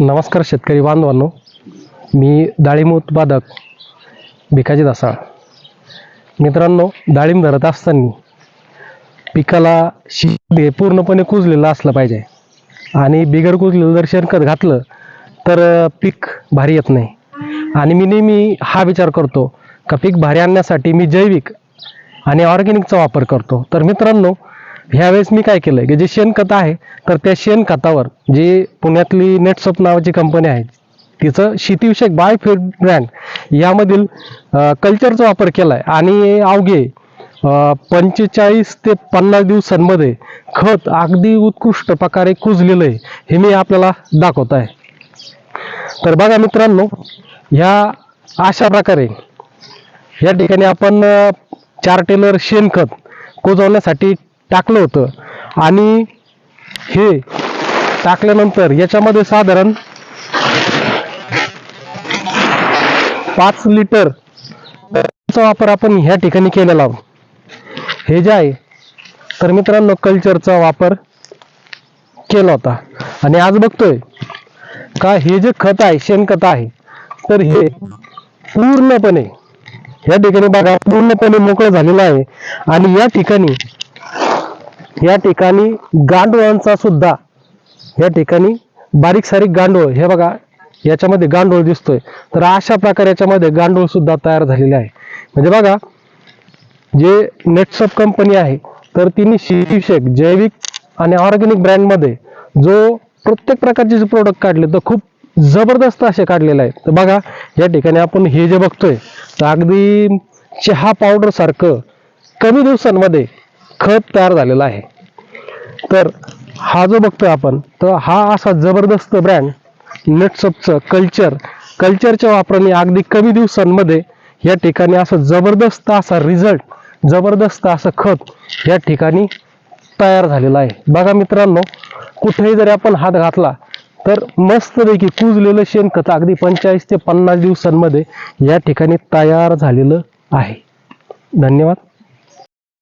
नमस्कार शेतकरी बांधवांनो. मी डाळिंब उत्पादक भिकाजी दासाळ. मित्रांनो डाळिंब धरत असताना पिकाला शी हे पूर्णपणे कुजलेलं असलं पाहिजे आणि बिगर कुजलेलं जर शेणखत घातलं तर पीक भारी येत नाही. आणि मी नेहमी हा विचार करतो का पीक भारी आणण्यासाठी मी जैविक आणि ऑर्गॅनिकचा वापर करतो. तर मित्रांनो ह्यावेळेस मी काय केलं की जे शेणखत आहे तर त्या शेणखतावर जे पुण्यातली नेटसॉप नावाची कंपनी आहे तिचं शेतीविषयक बायोफिट ब्रँड यामधील कल्चरचा वापर केला आहे आणि अवघे पंचेचाळीस ते पन्नास दिवसांमध्ये खत अगदी उत्कृष्ट प्रकारे कुजलेलं आहे हे मी आपल्याला दाखवत आहे. तर बघा मित्रांनो ह्या अशा प्रकारे या ठिकाणी आपण चार टेलर शेणखत कुजवण्यासाठी टाकलं होतं. आणि हे टाकल्यानंतर याच्यामध्ये साधारण पाच लिटर चा वापर आपण ह्या ठिकाणी केलेला आहोत. हे जे आहे तर मित्रांनो कल्चरचा वापर केला होता. आणि आज बघतोय का हे जे खत आहे शेणखत आहे तर हे पूर्णपणे या ठिकाणी बघा पूर्णपणे मोकळं झालेलं आहे. आणि या ठिकाणी या ठिकाणी गांडोळांचा सुद्धा या ठिकाणी बारीक सारीक गांडूळ हे बघा याच्यामध्ये गांडूळ दिसतोय. तर अशा प्रकारे याच्यामध्ये गांडोळ सुद्धा तयार झालेले आहे. म्हणजे बघा जे नेटसप कंपनी आहे तर तिने शेतीविषयक जैविक आणि ऑर्गॅनिक ब्रँडमध्ये जो प्रत्येक प्रकारचे जे प्रोडक्ट काढले तर खूप जबरदस्त असे काढलेले आहेत. तर बघा या ठिकाणी आपण हे जे बघतोय तर अगदी चहा पावडर सारखं कमी दिवसांमध्ये खत तयार झालेला आहे. तर हा जो बघतोय आपण तर हा असा जबरदस्त ब्रँड नटसपचं कल्चर कल्चरच्या वापराने अगदी कमी दिवसांमध्ये या ठिकाणी असं जबरदस्त असा रिझल्ट जबरदस्त असं खत या ठिकाणी तयार झालेलं आहे. बघा मित्रांनो कुठेही जरी आपण हात घातला तर मस्तपैकी कुजलेलं शेणखत अगदी पंचेचाळीस ते पन्नास दिवसांमध्ये या ठिकाणी तयार झालेलं आहे. धन्यवाद.